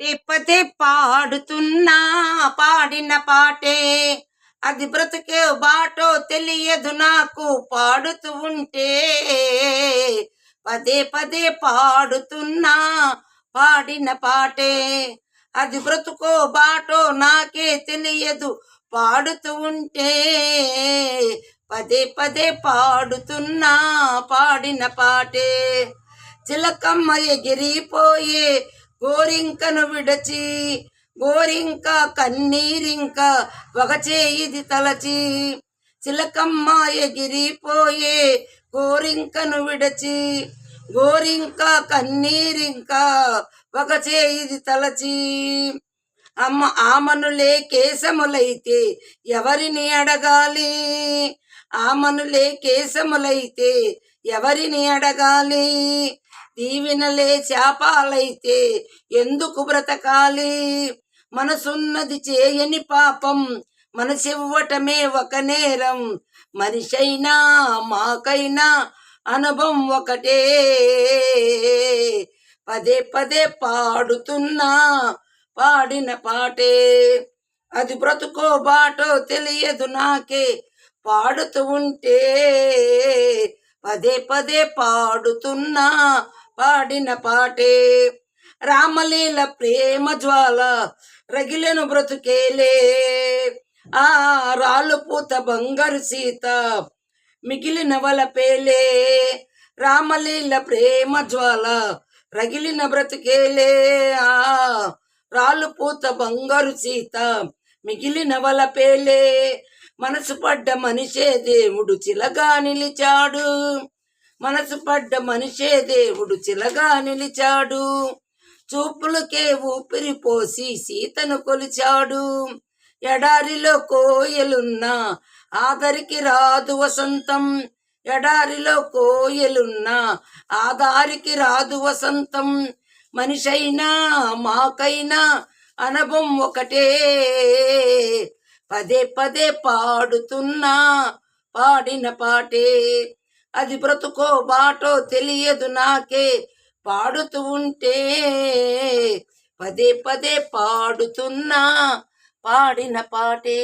పదే పదే పాడుతున్నా పాడిన పాటే. అది బ్రతుకే బాటో తెలియదు నాకు పాడుతూ ఉంటే. పదే పదే పాడుతున్నా పాడిన పాటే. అది బ్రతుకో బాటో నాకే తెలియదు పాడుతూ ఉంటే. పదే పదే పాడుతున్నా పాడిన పాటే. చిలకమ్మ ఎగిరిపోయే గోరింకను విడచి గోరింక కన్నీరింక వగచే తలచి చిలకమ్మ ఎగిరిపోయే గోరింకను విడచి గోరింక కన్నీరింక వగచే తలచి. అమ్మ ఆమనులే కేశములైతే ఎవరిని అడగాలి? ఆమనులే కేశములైతే ఎవరిని అడగాలి? దీవెనలే శాపాలైతే ఎందుకు బ్రతకాలి? మనసున్నది చేయని పాపం మనసివ్వటమే ఒక నేరం. మనిషైనా మాకైనా అనుభవం ఒకటే. పదే పదే పాడుతున్నా పాడిన పాటే. అది బ్రతుకో బాటో తెలియదు నాకే. పాడుతూ ఉంటే పదే పదే పాడుతున్నా పాడిన పాటే. రామలీల ప్రేమ జ్వాల రగిలెను బ్రతుకేలే. ఆ రాళ్ళు పూత బంగారు సీత మిగిలిన వలపేలే రామలీల ప్రేమ జ్వాల రగిలిన బ్రతుకేలే. ఆ రాళ్ళు పూత బంగారు సీత మిగిలిన వలపేలే మనసు పడ్డ మనిషే దేవుడు చిలగా నిలిచాడు. మనసు పడ్డ మనిషే దేవుడు చిలగా నిలిచాడు. చూపులకే ఊపిరి పోసి సీతను కొలిచాడు. ఎడారిలో కోయలున్నా ఆదరికి రాదు వసంతం. ఎడారిలో కోయలున్నా ఆదారికి రాదు వసంతం. మనిషైనా మాకైనా అనుభవం ఒకటే. పదే పదే పాడుతున్నా పాడిన పాటే. అది బ్రతుకో బాటో తెలియదు నాకే. పాడుతూ ఉంటే పదే పదే పాడుతున్నా పాడిన పాటే.